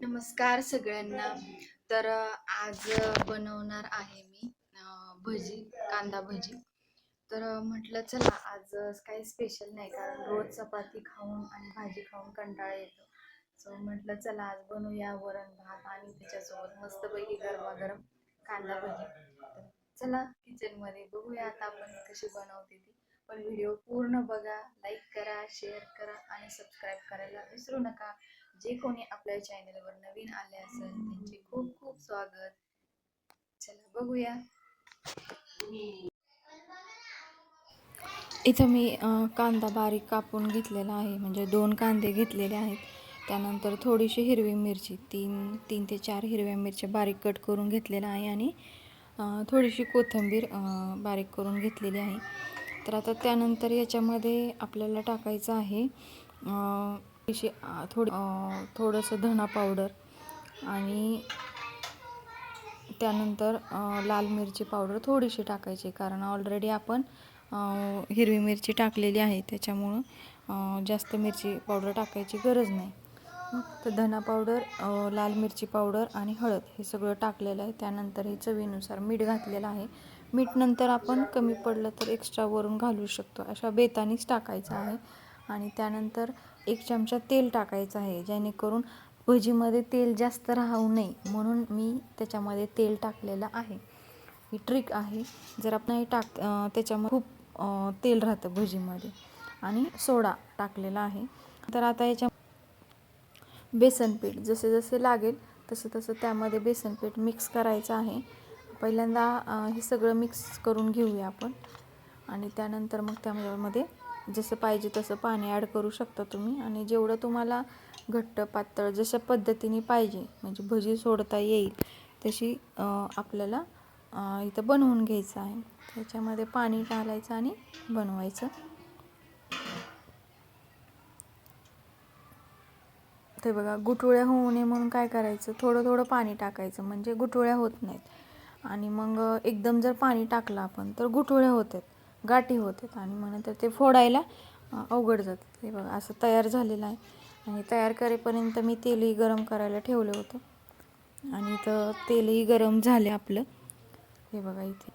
नमस्कार सगळ्यांना. तर आज बनवणार आहे मी भजी कांदा भजी. तर म्हटलं चला आज काही स्पेशल नाही कारण रोज चपाती खाऊन आणि भाजी खाऊन कंटाळा येतो. सो म्हटलं चला आज बनवूया वरण भात आणि त्याच्यासोबत मस्तपैकी गरमागरम कांदा भजी. तर चला किचनमध्ये बघूया आता आपण कशी बनवते ती. पण व्हिडिओ पूर्ण बघा लाईक करा शेअर करा आणि सबस्क्राईब करायला विसरू नका. जे कोणी आपल्या चॅनलवर नवीन आले असेल त्यांचे खूप खूप स्वागत. चला बघूया. इथं मी कांदा बारीक कापून घेतलेला आहे. म्हणजे दोन कांदे घेतलेले आहेत. त्यानंतर थोडीशी हिरवी मिरची तीन तीन ते चार हिरव्या मिरच्या बारीक कट करून घेतलेल्या आहे आणि थोडीशी कोथिंबीर बारीक करून घेतलेली आहे. तर आता त्यानंतर याच्यामध्ये आपल्याला टाकायचं आहे थोडीशी थोडी थोडंसं धना पावडर आणि त्यानंतर लाल मिरची पावडर थोडीशी टाकायची. कारण ऑलरेडी आपण हिरवी मिरची टाकलेली आहे. त्याच्यामुळं जास्त मिरची पावडर टाकायची गरज नाही. तर धना पावडर लाल मिरची पावडर आणि हळद हे सगळं टाकलेलं आहे. त्यानंतर हे चवीनुसार मीठ घातलेलं आहे. मीठ नंतर आपण कमी पडलं तर एक्स्ट्रा वरून घालू शकतो. अशा बेतानीच टाकायचं आहे. आणि त्यानंतर एक चमचा तेल टाकायचं आहे जेणेकरून भजीमध्ये तेल जास्त राहू नये. म्हणून मी त्याच्यामध्ये तेल टाकलेलं आहे. ही ट्रिक आहे. जर आपण हे टाक त्याच्यामध्ये खूप तेल राहतं भजीमध्ये. आणि सोडा टाकलेला आहे. तर आता याच्या बेसन पीठ जसे जसे लागेल तसं तसं त्यामध्ये बेसन पीठ मिक्स करायचं आहे. पहिल्यांदा हे सगळं मिक्स करून घेऊया आपण. आणि त्यानंतर मग त्यामध्ये जसं पाहिजे तसं पाणी ॲड करू शकता तुम्ही. आणि जेवढं तुम्हाला घट्ट पातळ जशा पद्धतीने पाहिजे म्हणजे भजी सोडता येईल तशी आपल्याला इथं बनवून घ्यायचं आहे. त्याच्यामध्ये पाणी टालायचं आणि बनवायचं. ते बघा गुटुळ्या होऊ नये म्हणून काय करायचं? थोडं थोडं पाणी टाकायचं म्हणजे गुटुळ्या होत नाहीत. आणि मग एकदम जर पाणी टाकलं आपण तर गुटुळ्या होतात. गाठी होतात आणि मग नंतर ते फोडायला अवघड जातं. हे बघा असं तयार झालेलं आहे. आणि तयार करेपर्यंत मी तेलही गरम करायला ठेवलं होतं. आणि तर तेलही गरम झाले आपलं. हे बघा इथे.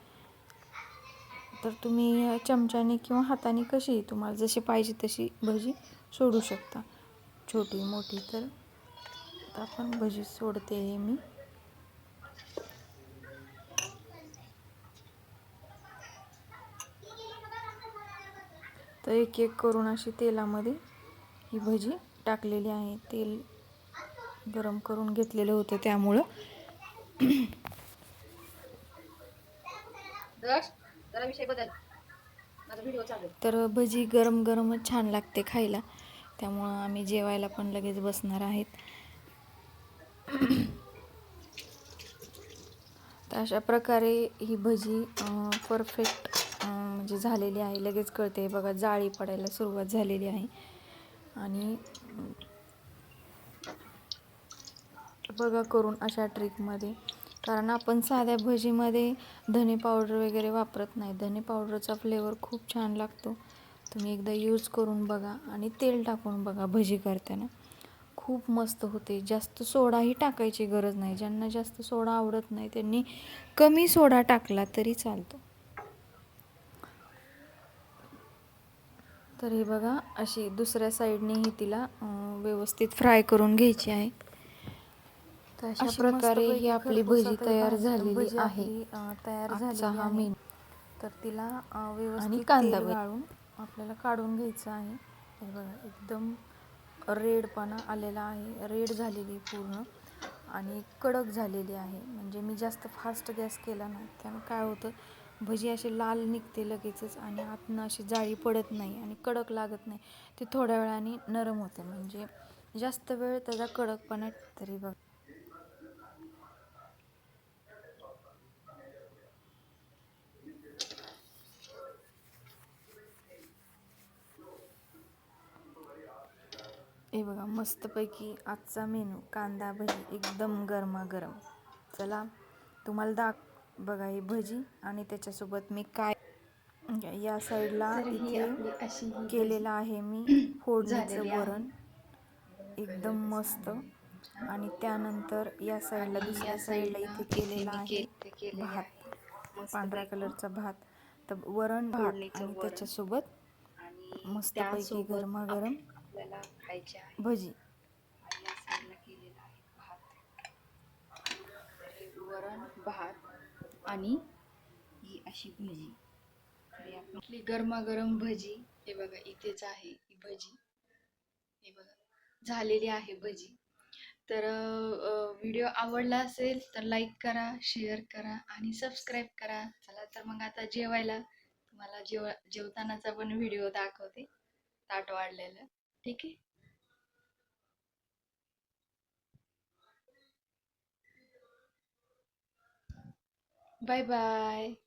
तर तुम्ही चमच्याने किंवा हाताने कशी तुम्हाला जशी पाहिजे तशी भजी सोडू शकता. छोटी मोठी तर आपण भजी सोडते मी. तर एक एक करून अशी तेलामध्ये ही भजी टाकलेली आहे. तेल गरम करून घेतलेलं होतं त्यामुळं. तर भजी गरम गरमच छान लागते खायला. त्यामुळं आम्ही जेवायला पण लगेच बसणार आहेत. तर अशा प्रकारे ही भजी परफेक्ट म्हणजे झालेली आहे. लगेच कळते. बघा जाळी पडायला सुरुवात झालेली आहे. आणि बघा करून अशा ट्रिकमध्ये कारण आपण साध्या भजीमध्ये धने पावडर वगैरे वापरत नाही. धने पावडरचा फ्लेवर खूप छान लागतो. तुम्ही एकदा यूज करून बघा आणि तेल टाकून बघा भजी करताना. खूप मस्त होते. जास्त सोडाही टाकायची गरज नाही. ज्यांना जास्त सोडा आवडत नाही त्यांनी कमी सोडा टाकला तरी चालतो. तर हे बघा अशी दुसऱ्या साईडनेही तिला व्यवस्थित फ्राय करून घ्यायची आहे. तर अशा प्रकारे ही आपली भजी तयार झालेली आहे. तयार झालेली हा आहे. मेनू. तर तिला व्यवस्थित कांदा. गाळून आपल्याला काढून घ्यायचं आहे. हे बघा एकदम रेडपणा आलेला आहे. रेड झालेली पूर्ण. आणि कडक झालेली आहे. म्हणजे मी जास्त फास्ट गॅस केला नाही त्यामुळे काय होतं भजी असे लाल निघते लगेचच आणि आतनं अशी जाळी पडत नाही आणि कडक लागत नाही. ते थोड्या वेळाने नरम होते. म्हणजे जास्त वेळ त्याचा कडकपणा तरी बघ. हे बघा मस्तपैकी आजचा मेनू कांदा भजी एकदम गरमागरम. चला तुम्हाला दाख बघा ही भजी आणि त्याच्यासोबत मी काय या साईडला इथे केलेलं आहे मी फोडणीचं. वरण. एकदम मस्त. आणि त्यानंतर या साईडला दुसऱ्या साईडला इथे केलेला आहे भात. पांढऱ्या. कलरचा भात. तर वरण भात आणि. त्याच्यासोबत मस्तपैकी गरमागरम भजी. वरण भात आणि ही अशी भजी. तर आपली गरमागरम भजी हे बघा इथेच आहे ही भजी. हे बघा झालेली आहे भजी. तर व्हिडिओ आवडला असेल तर लाईक करा शेअर करा आणि सबस्क्राईब करा. चला तर मग आता जेवायला. तुम्हाला जेव जेवतानाचा पण व्हिडिओ दाखवते. ताट वाढलेलं. ठीक आहे? bye bye